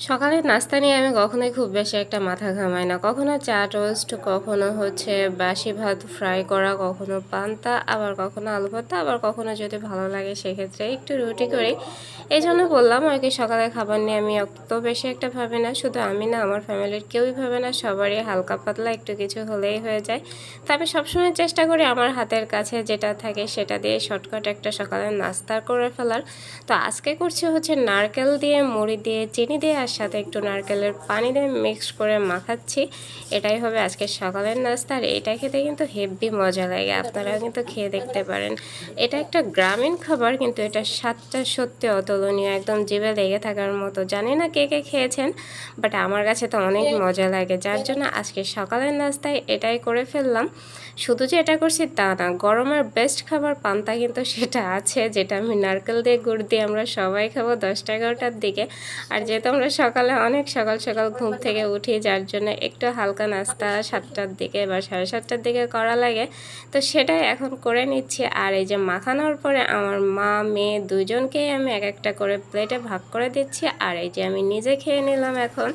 সকালের নাস্তা নিয়ে আমি কখনোই খুব বেশি একটা মাথা ঘামাই না। কখনো চা টোস্ট, কখনো হচ্ছে বাসি ভাত ফ্রাই করা, কখনো পান্তা, আবার কখনো আলু ভর্তা, আবার কখনো যদি ভালো লাগে সেক্ষেত্রে একটু রুটি করি। এই জন্য বললাম আর কি সকালের খাবার নিয়ে আমি অত বেশি একটা ভাবি না। শুধু আমি না, আমার ফ্যামিলির কেউই ভাবে না, সবারই হালকা পাতলা একটু কিছু হলেই হয়ে যায়। তো আমি সবসময় চেষ্টা করি আমার হাতের কাছে যেটা থাকে সেটা দিয়ে শর্টকাট একটা সকালের নাস্তা করে ফেলার। তো আজকে করছি হচ্ছে নারকেল দিয়ে, মুড়ি দিয়ে, চিনি দিয়ে আর সাথে একটু নারকেলের পানি দিয়ে মিক্স করে মাখাচ্ছি। এটাই হবে আজকে সকালের নাস্তা। আর এটা খেতে কিন্তু হেভি মজা লাগে। আপনারাও কিন্তু খেয়ে দেখতে পারেন। এটা একটা গ্রামীণ খাবার, কিন্তু এটা স্বাদটা সত্যি অতুলনীয়। একদম জিভে লেগে থাকার মতো। জানি না কে কে খেয়েছেন বাট আমার কাছে তো অনেক মজা লাগে। যার জন্য আজকে সকালের নাস্তায় এটাই করে ফেললাম। শুধু যে এটা করছি তা না গরমের বেস্ট খাবার পান্তা কিন্তু সেটা আছে, যেটা আমি নারকেল দিয়ে, গুড় দিয়ে আমরা সবাই খাব দশটা এগারোটার দিকে। আর যেহেতু আমরা সকালে, অনেক সকাল সকাল ঘুম থেকে উঠি, যার জন্য একটু হালকা নাস্তা সাতটার দিকে বা সাড়ে সাতটার দিকে করা লাগে। তো সেটাই এখন করে নিচ্ছি। আর এই যে মাখানোর পরে আমার মা, মেয়ে দুজনকেই আমি এক একটা করে প্লেটে ভাগ করে দিচ্ছি। আর এই যে আমি নিজে খেয়ে নিলাম এখন।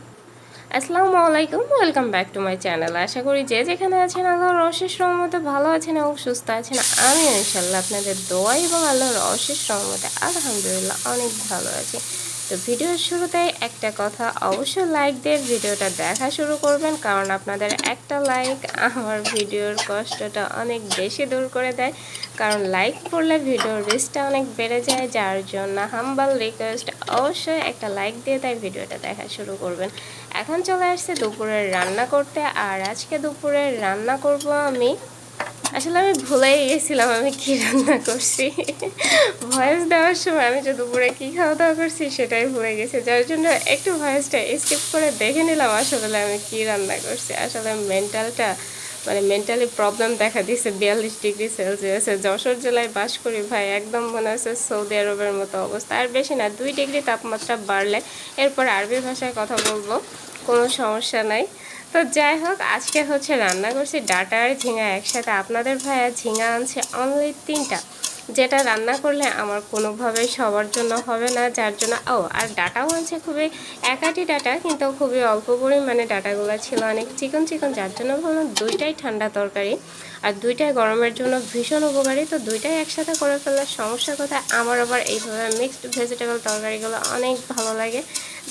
আসসালামু আলাইকুম, welcome back to my channel. আশা করি যে যেখানে আছেন আল্লাহর অশেষ রহমতে ভালো আছেন এবং সুস্থ আছেন। আমি ইনশাল্লাহ আপনাদের দোয়া এবং আল্লাহর অশেষ রহমতে আলহামদুলিল্লাহ অনেক ভালো আছি। তো ভিডিওর শুরুতে একটা কথা, অবশ্যই লাইক দিয়ে ভিডিওটা দেখা শুরু করবেন, কারণ আপনাদের একটা লাইক আমার ভিডিওর কষ্টটা অনেক বেশি দূর করে দেয়। কারণ লাইক করলে ভিডিওর রিচটা অনেক বেড়ে যায়, যার জন্য হাম্বাল রিকোয়েস্ট অবশ্যই একটা লাইক দিয়ে তাই ভিডিওটা দেখা শুরু করবেন। এখন চলে আসছে দুপুরের রান্না করতে, আর আজকে দুপুরের রান্না করব আমি আসলে আমি ভুলেই গেছিলাম আমি কি রান্না করছি। ভয়েস দেওয়ার সময় আমি যে দুপুরে কী খাওয়া দাওয়া করছি সেটাই ভুলে গেছি। যার জন্য একটু ভয়েসটা স্কিপ করে দেখে নিলাম আসলে আমি কি রান্না করছি। আসলে মেন্টালটা মানে মেন্টালি প্রবলেম দেখা দিয়েছে বিয়াল্লিশ ডিগ্রি সেলসিয়াসে। যশোর জেলায় বাস করি ভাই, একদম মনে হচ্ছে সৌদি আরবের মতো অবস্থা। আর বেশি না, দুই ডিগ্রি তাপমাত্রা বাড়লে এরপর আরবি ভাষায় কথা বলব, কোনো সমস্যা নাই। তো যাই হোক, আজকে হচ্ছে রান্না করছি ডাটা আর ঝিঙা একসাথে। আপনাদের ভাইয়া ঝিঙা আনছে অনলি তিনটা, যেটা রান্না করলে আমার কোনোভাবেই সবার জন্য হবে না, যার জন্য, ও, আর ডাটাও আনছে খুবই একাটি ডাটা, কিন্তু খুবই অল্প পরিমাণে ডাটাগুলো ছিল অনেক চিকন চিকন, যার জন্য ভাবলাম দুইটাই ঠান্ডা তরকারি আর দুইটাই গরমের জন্য ভীষণ উপকারী। তো দুইটাই একসাথে করে ফেলার সমস্যার কথা, আমার আবার এইভাবে মিক্সড ভেজিটেবল তরকারিগুলো অনেক ভালো লাগে।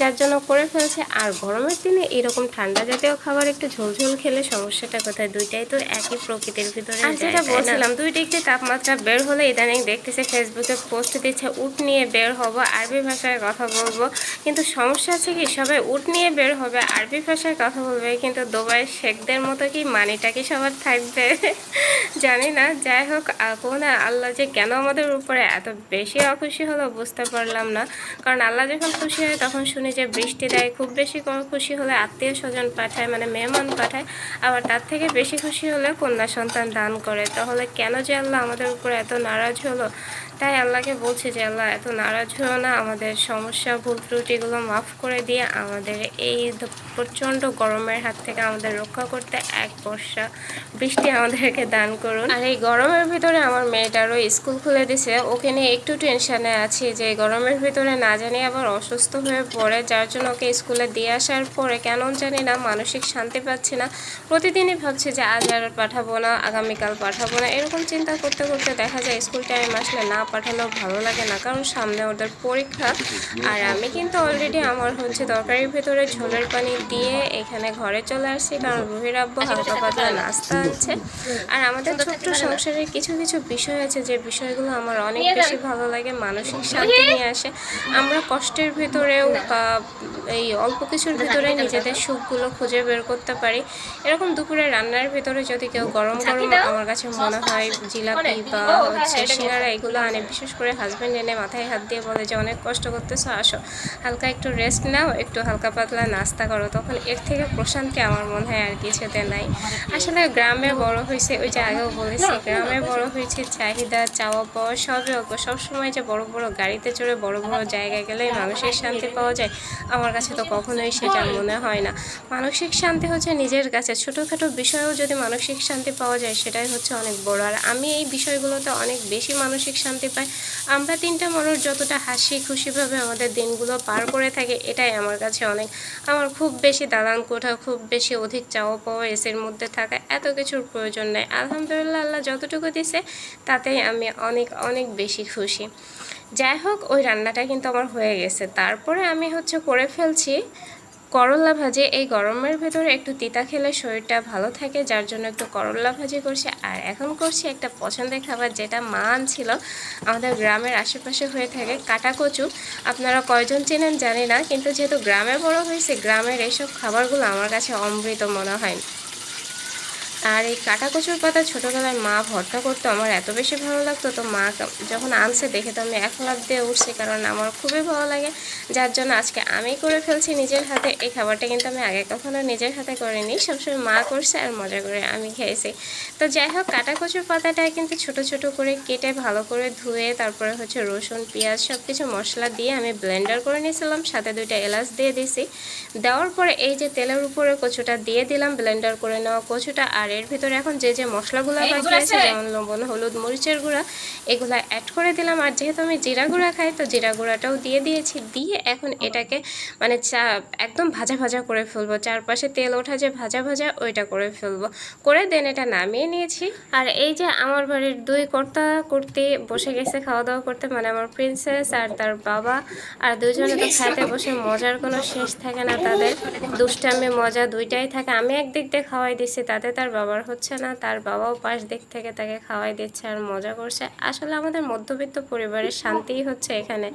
যার জন্য করে ফেলছে। আর গরমের দিনে এরকম ঠান্ডা জাতীয় খাবার একটু ঝোলঝোল খেলে সমস্যাটা কোথায়? দুইটাই তো একই প্রকৃতির ভিতরে আর যেটা বলছিলাম দুই ডিগ্রি তাপমাত্রা বের হলে ইদানিং দেখতেছে ফেসবুকে পোস্ট দিচ্ছে উট নিয়ে বের হব আরবি ভাষায় কথা বলব। কিন্তু সমস্যা আছে কি সবাই উট নিয়ে বের হবে আরবি ভাষায় কথা বলবে কিন্তু দুবাইয়ের শেখদের মতো কি মানিটা কি সবার থাকবে? জানি না যাই হোক কোন আল্লাহ যে কেন আমাদের উপরে এত বেশি অখুশি হলো বুঝতে পারলাম না। কারণ আল্লাহ যখন খুশি হয় তখন শুনি যে বৃষ্টি দেয়, খুব বেশি খুশি হলে আত্মীয় স্বজন পাঠায় মানে মেহমান পাঠায়, আবার তার থেকে বেশি খুশি হলে কন্যা সন্তান দান করে। তাহলে কেন যে আল্লাহ আমাদের উপরে এত নারাজ হলো? তাই আল্লাহকে বলছি যে আল্লাহ, এত নারাজ হলো না, আমাদের সমস্যা, ভুল ত্রুটিগুলো মাফ করে দিয়ে আমাদের এই প্রচণ্ড গরমের হাত থেকে আমাদের রক্ষা করতে এক বর্ষা বৃষ্টি আমাদেরকে দান করুন। আর এই গরমের ভিতরে আমার মেয়েটারও স্কুল খুলে দিছে, ওকে নিয়ে একটু টেনশানে আছি যে গরমের ভিতরে না জানি আবার অসুস্থ হয়ে পড়ে, যার জন্য ওকে স্কুলে দিয়ে আসার পরে কেন জানি না, মানসিক শান্তি পাচ্ছি না। প্রতিদিনই ভাবছি যে আজ আর পাঠাবো না, আগামীকাল পাঠাবো না, এরকম চিন্তা করতে করতে দেখা যায় স্কুল টাইম আসলে না পাঠালেও ভালো লাগে না কারণ সামনে ওদের পরীক্ষা। আর আমি কিন্তু অলরেডি আমার হচ্ছে তরকারির ভেতরে ঝোলের পানি দিয়ে এখানে ঘরে চলে আসছি কারণ রুহির আব্বু হালকা পাতলা নাস্তা আছে। আর আমাদের ছোট্ট সংসারের কিছু কিছু বিষয় আছে যে বিষয়গুলো আমার অনেক বেশি ভালো লাগে মানসিক শান্তি নিয়ে আসে। আমরা কষ্টের ভিতরেও বা এই অল্প কিছুর ভিতরে নিজেদের সুখগুলো খুঁজে বের করতে পারি। এরকম দুপুরে রান্নার ভেতরে যদি কেউ গরম গরম আমার কাছে মনে হয় জিলাপি বা হচ্ছে সিঙ্গারা এগুলো আনে বিশেষ করে হাজব্যান্ড এনে মাথায় হাত দিয়ে বলে যে, অনেক কষ্ট করতেছো, আসো। হালকা একটু রেস্ট নাও, একটু হালকা পাতলা নাস্তা করো। তখন এর থেকে প্রশান্তি আমার মনে হয় আর কিছুতে নাই। আসলে গ্রামে বড় হয়েছে, ওই যে আগেও বলেছি, গ্রামে বড় হয়েছে, চাহিদা, চাওয়া পাওয়া, সবই অল্প। সবসময় যে বড় বড় গাড়িতে চড়ে বড় বড় জায়গায় গেলেই মানসিক শান্তি পাওয়া যায়, আমার কাছে তো কখনোই সেটা মনে হয় না। মানসিক শান্তি হচ্ছে নিজের কাছে। ছোটোখাটো বিষয়েও যদি মানসিক শান্তি পাওয়া যায়, সেটাই হচ্ছে অনেক বড়। আর আমি এই বিষয়গুলোতে অনেক বেশি মানসিক শান্তি শান্তি পাই আমরা তিনটা মানুষ যতটা হাসি খুশিভাবে আমাদের দিনগুলো পার করে থাকি, এটাই আমার কাছে অনেক। আমার খুব বেশি দালান কোঠা, খুব বেশি অধিক চাওয়া পাওয়া এসির মধ্যে থাকা এত কিছুর প্রয়োজন নেই। আলহামদুলিল্লাহ, আল্লাহ যতটুকু দিছে, তাতেই আমি অনেক অনেক বেশি খুশি। যাই হোক, ওই রান্নাটা কিন্তু আমার হয়ে গেছে। তারপরে আমি হচ্ছে করে ফেলছি করলা ভাজে, এই গরমের ভেতরে একটু তিতা খেলে শরীরটা ভালো থাকে, যার জন্য একটু করল্লা ভাজি করছি। আর এখন করছি একটা পছন্দের খাবার যেটা মান ছিল, আমাদের গ্রামের আশেপাশে হয়ে থাকে কাটা কচু আপনারা কয়জন চেনেন জানি না, কিন্তু যেহেতু গ্রামে বড় হয়েছে, গ্রামের এইসব খাবারগুলো আমার কাছে অমৃত মনে হয়। আর এই কাটা কচুর পাতা ছোটোবেলায় মা ভর্তা করতো, আমার এত বেশি ভালো লাগতো। তো মা যখন আনছে দেখে তো আমি এক লাভ দিয়ে উঠছি, কারণ আমার খুবই ভালো লাগে। যার জন্য আজকে আমি করে ফেলছি নিজের হাতে। এই খাবারটা কিন্তু আমি আগে কখনো নিজের হাতে করিনি। সবসময় মা করছে আর মজা করে আমি খেয়েছি। তো যাই হোক কাটা কচুর পাতাটা কিন্তু ছোট ছোট করে কেটে ভালো করে ধুয়ে, তারপরে হচ্ছে রসুন, পেঁয়াজ সব কিছু মশলা দিয়ে আমি ব্লেন্ডার করে নিয়েছিলাম। সাথে দুইটা এলাচ দিয়ে দিছি। দেওয়ার পরে এই যে তেলের উপরে কচুটা দিয়ে দিলাম ব্লেন্ডার করে নেওয়া কচুটা। আর এর ভিতরে এখন যে যে মশলাগুলো বাকি আছে যেমন লবণ হলুদ মরিচের গুঁড়া এগুলো অ্যাড করে দিলাম। আর যেহেতু আমি জিরা গুঁড়া খাই তো জিরা গুঁড়াটাও দিয়ে দিয়েছি। দিয়ে এখন এটাকে মানে চা একদম ভাজা ভাজা করে ফেলব। চারপাশে তেল ওঠা যে ভাজা ভাজা ওইটা করে ফেলব। করে দেন এটা নামিয়ে নিয়েছি। আর এই যে আমার বাড়ির দুই কর্তা করতে বসে গেছে খাওয়া দাওয়া করতে মানে আমার প্রিন্সেস আর তার বাবা আর দুজনে তো খাইতে বসে মজার কোনো শেষ থাকে না তাদের। দুষ্টামি মজা দুইটাই থাকে। আমি একদিক দিয়ে খাওয়াই দিচ্ছি তাতে তার বাবার হচ্ছে না, তার বাবাও পাশ দিক থেকে তাকে খাওয়াই দিচ্ছে আর মজা করছে। আসলে আমাদের মধ্যবিত্ত পরিবারের শান্তিই হচ্ছে এখানে।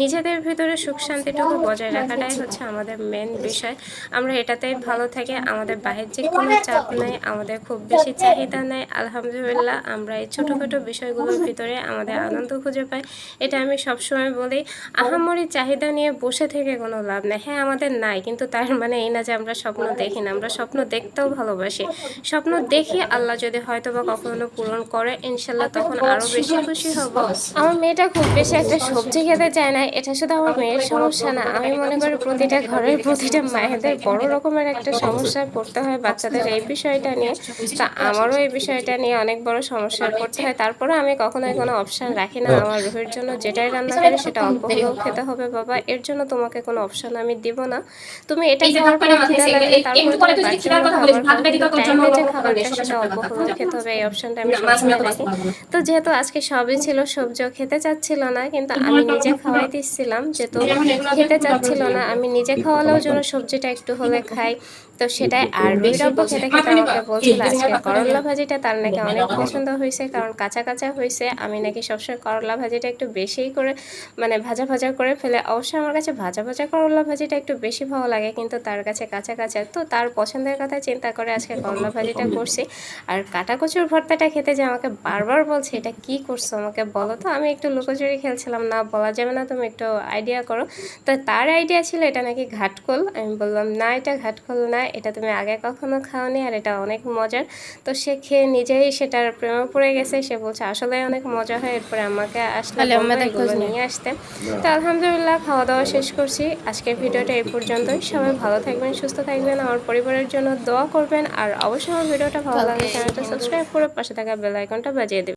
নিজেদের ভিতরে সুখ শান্তিটুকু বজায় রাখাটাই হচ্ছে আমাদের মেন বিষয়। আমরা এটাতেই ভালো থাকি, আমাদের বাহ্যিক কোনো চাপ নেই, আমাদের খুব বেশি চাহিদা নেই। আলহামদুলিল্লাহ, আমরা এই ছোটোখাটো বিষয়গুলোর ভিতরে আমাদের আনন্দ খুঁজে পাই। এটা আমি সবসময় বলি, আহামরি চাহিদা নিয়ে বসে থেকে কোনো লাভ নেই। হ্যাঁ আমাদের নাই, কিন্তু তার মানে এই না যে আমরা স্বপ্ন দেখি না, আমরা স্বপ্ন দেখতেও ভালোবাসি। স্বপ্ন দেখি আল্লাহ যদি হয়তো বা কখনো পূরণ করে ইনশাল্লাহ তখন আরও বেশি খুশি হব। আমার মেয়েটা খুব বেশি একটা সবজি খেতে চায় না এটা শুধু আমার মেয়ের সমস্যা না আমি মনে করি প্রতিটা ঘরের প্রতিটা মায়েদের বড় রকমের একটা সমস্যায় পড়তে হয় বাচ্চাদের এই বিষয়টা নিয়ে। তা আমারও এই বিষয়টা নিয়ে অনেক বড় সমস্যায় পড়তে হয়। তারপরে আমি কখনোই কোনো অপশন রাখি না আমার রুহির জন্য। যেটাই রান্না করে সেটা অল্প হলেও খেতে হবে বাবা। এর জন্য তোমাকে কোনো অপশন আমি দিব না। তুমি এটা খাওয়ার পরে খিদে লাগলে তারপরে খাবারটা সেটা অল্প হলেও খেতে হবে এই অপশনটা আমি সবসময় রাখি তো যেহেতু আজকে সবই ছিল সবজিও খেতে চাচ্ছিল না কিন্তু আমি নিজে খাওয়াই দিচ্ছিলাম যেহেতু খেতে চাচ্ছিল না আমি নিজে খাওয়ালেও যেন সবজিটা একটু হলে খাই তো সেটাই আর রুইরাব্য খেতে খেতে আমাকে বলছিল আজকে করলা ভাজিটা তার নাকি অনেক পছন্দ হয়েছে কারণ কাঁচা কাঁচা হয়েছে আমি নাকি সবসময় করলা ভাজিটা একটু বেশিই করে মানে ভাজা ভাজা করে ফেলে। অবশ্যই আমার কাছে ভাজা ভাজা করলা ভাজিটা একটু বেশি ভালো লাগে কিন্তু তার কাছে কাঁচা কাঁচা তো তার পছন্দের কথা চিন্তা করে আজকে করলা ভাজিটা করছি। আর কাটা কচুর ভর্তাটা খেতে যে আমাকে বারবার বলছে এটা কি করছ আমাকে বলো তো? আমি একটু লুকোচুরি খেলছিলাম না বলা যাবে না তুমি একটু আইডিয়া করো। তো তার আইডিয়া ছিল এটা নাকি ঘাটকোল। আমি বললাম না এটা ঘাটকোল না এটা তুমি আগে কখনো খাওনি আর এটা অনেক মজার। তো সে খেয়ে নিজেই সেটার প্রেমে পড়ে গেছে। সে বলছে আসলে অনেক মজা হয় এরপরে আমাকে আসলে নিয়ে। আসতে। তো আলহামদুলিল্লাহ খাওয়া দাওয়া শেষ করছি। আজকের ভিডিওটা এই পর্যন্তই। সবাই ভালো থাকবেন সুস্থ থাকবেন আমার পরিবারের জন্য দোয়া করবেন আর অবশ্যই ভিডিওটা ভালো লাগলে চ্যানেলটা সাবস্ক্রাইব করে পাশে থাকা বেল আইকনটা বাজিয়ে দেবেন